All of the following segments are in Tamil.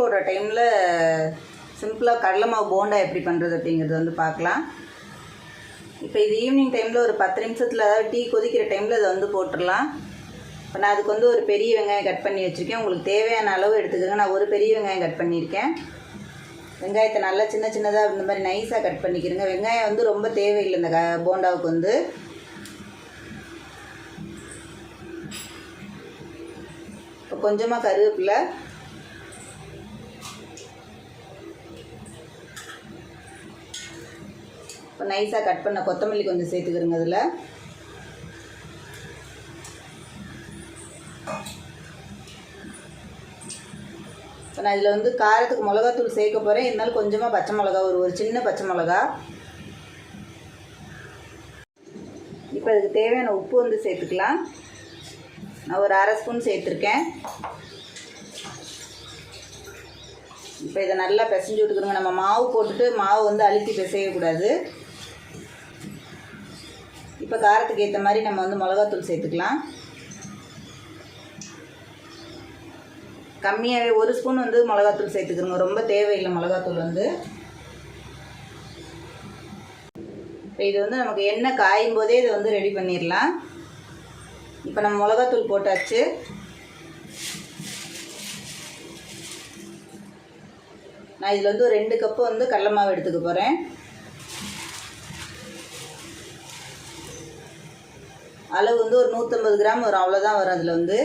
போடுற டைமில் சிம்பிளாக கடலை மாவு போண்டா எப்படி பண்ணுறது அப்படிங்கிறது வந்து பார்க்கலாம். இப்போ இது ஈவினிங் டைமில் ஒரு பத்து நிமிஷத்தில் அதாவது டீ கொதிக்கிற டைமில் இதை வந்து போட்டுடலாம். இப்போ நான் அதுக்கு வந்து ஒரு பெரிய வெங்காயம் கட் பண்ணி வச்சுருக்கேன். உங்களுக்கு தேவையான அளவு எடுத்துக்கோங்க. நான் ஒரு பெரிய வெங்காயம் கட் பண்ணியிருக்கேன். வெங்காயத்தை நல்லா சின்ன சின்னதாக இந்த மாதிரி நைஸாக கட் பண்ணிக்கிறேங்க. வெங்காயம் வந்து ரொம்ப தேவையில்லை இந்த க போண்டாவுக்கு வந்து. இப்போ கொஞ்சமாக கருவேப்பிலை இப்போ நைஸாக கட் பண்ண கொத்தமல்லி கொஞ்சம் சேர்த்துக்கிறோங்க அதில். இப்போ நான் இதில் வந்து காரத்துக்கு மிளகாத்தூள் சேர்க்க போகிறேன் இருந்தாலும் கொஞ்சமாக பச்சை மிளகா ஒரு ஒரு சின்ன பச்சை மிளகா. இப்போ அதுக்கு தேவையான உப்பு வந்து சேர்த்துக்கலாம். நான் ஒரு அரை ஸ்பூன் சேர்த்துருக்கேன். இப்போ இதை நல்லா பிசைஞ்சு விட்டுக்கணுங்க நம்ம மாவு போட்டுட்டு மாவு வந்து அழுத்தி பிசையக்கூடாது. இப்போ காரத்துக்கு ஏற்ற மாதிரி நம்ம வந்து மிளகாத்தூள் சேர்த்துக்கலாம். கம்மியாகவே ஒரு ஸ்பூன் வந்து மிளகாத்தூள் சேர்த்துக்கிறோங்க. ரொம்ப தேவையில்லை மிளகாத்தூள் வந்து. இப்போ இது வந்து நமக்கு எண்ணெய் காயும் போதே இதை வந்து ரெடி பண்ணிடலாம் இப்போ நம்ம மிளகாத்தூள் போட்டாச்சு. நான் இதில் வந்து ஒரு ரெண்டு கப்பு வந்து கடலை மாவு எடுத்துக்க போகிறேன் அளவு வந்து ஒரு நூற்றம்பது கிராம் வரும். அவ்வளோதான் வரும் அதில் வந்து.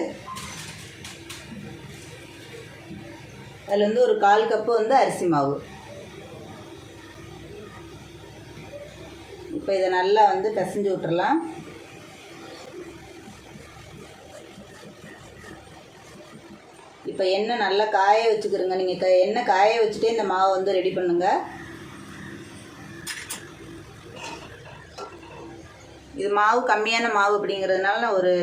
அதில் வந்து ஒரு கால் கப்பு வந்து அரிசி மாவு. இப்போ இதை நல்லா வந்து பிசைஞ்சு விட்டுறலாம். இப்போ எண்ணெய் நல்லா காய வச்சுக்கிறோங்க நீங்கள் க எண்ணெய் காய வச்சுட்டே இந்த மாவை வந்து ரெடி பண்ணுங்கள் இது மாவு கம்மியான மாவு அப்படிங்கிறதுனால நான் ஒரு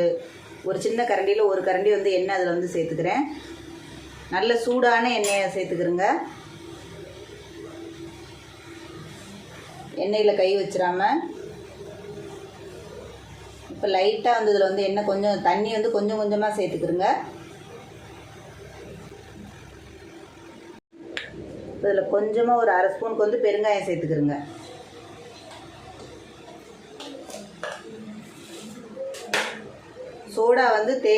ஒரு சின்ன கரண்டியில் ஒரு கரண்டி வந்து எண்ணெய் அதில் வந்து சேர்த்துக்கிறேன். நல்ல சூடான எண்ணெயை சேர்த்துக்கிறேங்க. எண்ணெயில் கை வச்சிடாம இப்போ லைட்டாக வந்து இதில் வந்து எண்ணெய் கொஞ்சம் தண்ணி வந்து கொஞ்சம் கொஞ்சமாக சேர்த்துக்கிறோங்க. இதில் கொஞ்சமாக ஒரு அரை ஸ்பூனுக்கு வந்து பெருங்காயம் சேர்த்துக்கிறோங்க. சோடா வந்து தே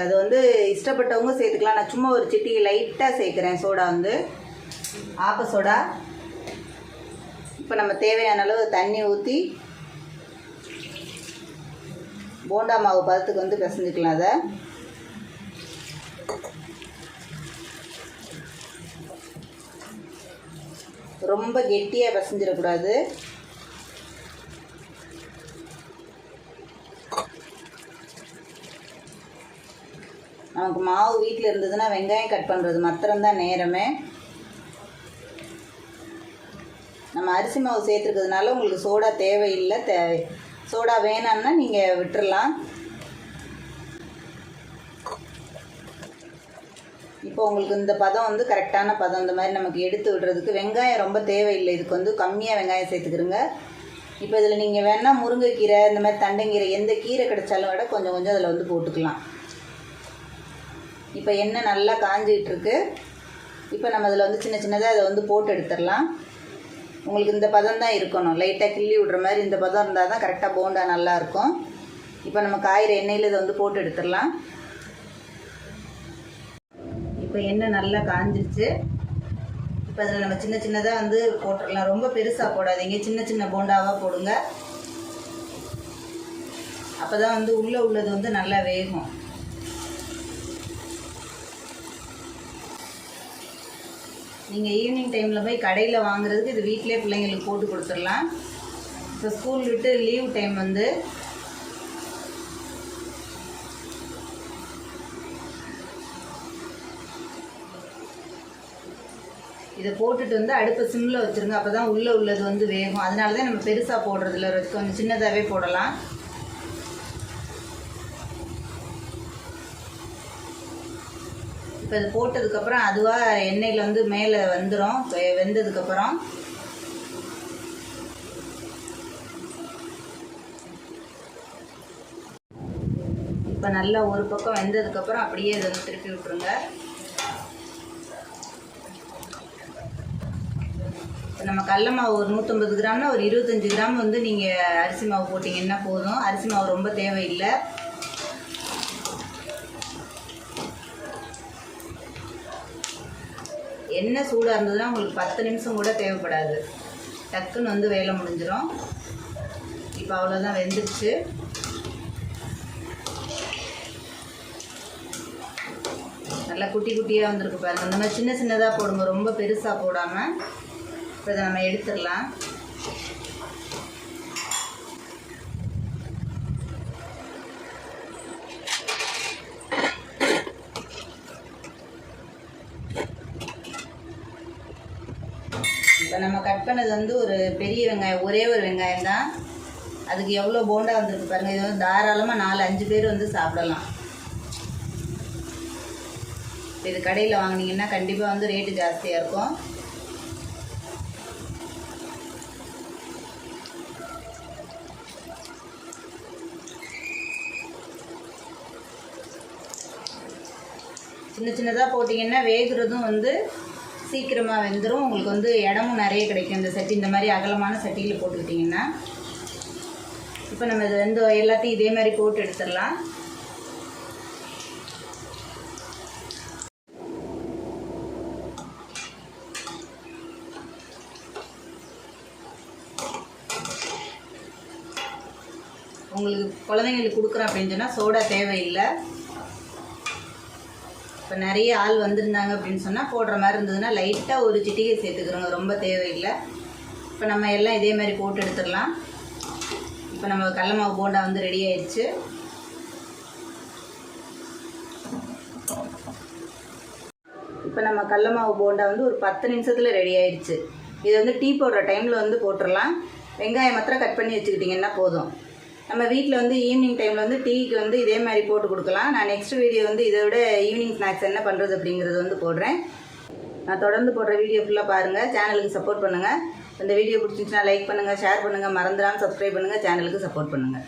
அது வந்து இஷ்டப்பட்டவங்க சேர்த்துக்கலாம். நான் சும்மா ஒரு சிட்டி லைட்டாக சேர்க்குறேன் சோடா வந்து. ஆப்ப சோடா இப்போ நம்ம தேவையான அளவு தண்ணி ஊற்றி போண்டா மாவு பதத்துக்கு வந்து பிசைஞ்சுக்கலாம் அதை. ரொம்ப கெட்டியாக பிசைஞ்சிடக்கூடாது. நமக்கு மாவு வீட்டில் இருந்ததுன்னா வெங்காயம் கட் பண்ணுறது மாத்திரம்தான் நேரமே. நம்ம அரிசி மாவு சேர்த்துருக்கிறதுனால உங்களுக்கு சோடா தேவையில்லை தே சோடா வேணான்னா நீங்கள் விட்டுறலாம். இப்போ உங்களுக்கு இந்த பதம் வந்து கரெக்டான பதம். இந்த மாதிரி நமக்கு எடுத்து விடுறதுக்கு வெங்காயம் ரொம்ப தேவையில்லை. இதுக்கு வந்து கம்மியாக வெங்காயம் சேர்த்துக்கிறோங்க இப்போ இதில் நீங்கள் வேணால் முருங்கைக்கீரை இந்த மாதிரி தண்டைக்கீரை எந்த கீரை கிடைச்சாலும் விட கொஞ்சம் கொஞ்சம் அதில் வந்து போட்டுக்கலாம். இப்போ எண்ணெய் நல்லா காஞ்சிக்கிட்டு இருக்கு இப்போ நம்ம அதில் வந்து சின்ன சின்னதாக அதை வந்து போட்டு எடுத்துடலாம். உங்களுக்கு இந்த பதம் தான் இருக்கணும். லைட்டாக கிள்ளி விடுற மாதிரி இந்த பதம் இருந்தால் தான் கரெக்டாக போண்டா நல்லாயிருக்கும் இப்போ நம்ம காயிற எண்ணெயில் இதை வந்து போட்டு எடுத்துடலாம். இப்போ எண்ணெய் நல்லா காஞ்சிருச்சு. இப்போ அதில் நம்ம சின்ன சின்னதாக வந்து போட்டுடலாம். ரொம்ப பெருசாக போடாதீங்க. சின்ன சின்ன போண்டாவாக போடுங்க. அப்போ தான் வந்து உள்ளே உள்ளது வந்து நல்லா வேகும். நீங்கள் ஈவினிங் டைமில் போய் கடையில் வாங்குறதுக்கு இது வீட்டிலே பிள்ளைங்களுக்கு போட்டு கொடுத்துடலாம். இப்போ ஸ்கூல் விட்டு லீவ் டைம் வந்து இதை போட்டுட்டு வந்து அடுப்பை சிம்மில் வச்சுருங்க. அப்போ தான் உள்ளே உள்ளது வந்து வேகும். அதனால தான் நம்ம பெருசாக போடுறதில்ல. கொஞ்சம் சின்னதாகவே போடலாம். இப்போ இது போட்டதுக்கப்புறம் அதுவாக எண்ணெயில் வந்து மேலே வந்துடும் வெந்ததுக்கப்புறம் இப்போ நல்லா ஒரு பக்கம் வெந்ததுக்கப்புறம் அப்படியே இதை வந்து திருப்பி விட்டுருங்க. இப்போ நம்ம கடல மாவு ஒரு நூற்றம்பது கிராம்னா ஒரு இருபத்தஞ்சி கிராம் வந்து நீங்கள் அரிசி மாவு போட்டிங்கன்னா போதும். அரிசி மாவு ரொம்ப தேவையில்லை. எண்ணெய் சூடாக இருந்ததுன்னா உங்களுக்கு பத்து நிமிஷம் கூட தேவைப்படாது. டக்குன்னு வந்து வேலை முடிஞ்சிடும் இப்போ அவ்வளோதான் வெந்துடுச்சு நல்லா குட்டி குட்டியாக வந்திருக்கு பாருங்கள் இந்த மாதிரி சின்ன சின்னதாக போடுங்க. ரொம்ப பெருசாக போடாமல் இப்போ இதை நம்ம எடுத்துடலாம். நம்ம கட் பண்ணது வந்து ஒரு பெரிய வெங்காயம் ஒரே ஒரு வெங்காயம் தான். அதுக்கு எவ்வளோ போண்டா வந்திருக்கு பாருங்கள் இது வந்து தாராளமாக நாலு அஞ்சு பேர் வந்து சாப்பிடலாம். இப்போ இது கடையில் வாங்குனீங்கன்னா கண்டிப்பாக வந்து ரேட்டு ஜாஸ்தியாக இருக்கும். சின்ன சின்னதாக போட்டிங்கன்னா வேகிறதும் வந்து சீக்கிரமாக வெந்துடும் உங்களுக்கு வந்து இடமும் நிறைய கிடைக்கும். இந்த சட்டி இந்த மாதிரி அகலமான சட்டியில் போட்டுக்கிட்டிங்கன்னா. இப்போ நம்ம இது வந்து எல்லாத்தையும் இதே மாதிரி போட்டு எடுத்துடலாம். உங்களுக்கு குழந்தைங்களுக்கு கொடுக்குறோம் அப்படின்னு சொன்னால் சோடா தேவையில்லை. இப்போ நிறைய ஆள் வந்திருந்தாங்க அப்படின்னு சொன்னால் போடுற மாதிரி இருந்ததுன்னா லைட்டாக ஒரு சிட்டிகை சேர்த்துக்கிறோங்க. ரொம்ப தேவையில்லை. இப்போ நம்ம எல்லாம் இதே மாதிரி போட்டு எடுத்துடலாம். இப்போ நம்ம கடல மாவு போண்டா வந்து ரெடி ஆயிடுச்சு. இப்போ நம்ம கடல மாவு போண்டா வந்து ஒரு பத்து நிமிஷத்தில் ரெடி ஆயிடுச்சு. இது வந்து டீ போடுற டைமில் வந்து போட்டுடலாம். வெங்காயம் மாத்திரம் கட் பண்ணி வச்சுக்கிட்டிங்கன்னா போதும். நம்ம வீட்டில் வந்து ஈவினிங் டைமில் வந்து டீக்கு வந்து இதே மாதிரி போட்டு கொடுக்கலாம். நான் நெக்ஸ்ட் வீடியோ வந்து இதை விட ஈவினிங் ஸ்நாக்ஸ் என்ன பண்ணுறது அப்படிங்கிறது வந்து போடுறேன். நான் தொடர்ந்து போடுற வீடியோ ஃபுல்லாக பாருங்கள் சேனலுக்கு சப்போர்ட் பண்ணுங்கள் இந்த வீடியோ பிடிச்சிருந்துச்சுன்னா லைக் பண்ணுங்கள் ஷேர் பண்ணுங்கள் மறந்துடாமல் சப்ஸ்கிரைப் பண்ணுங்கள் சேனலுக்கு சப்போர்ட் பண்ணுங்கள்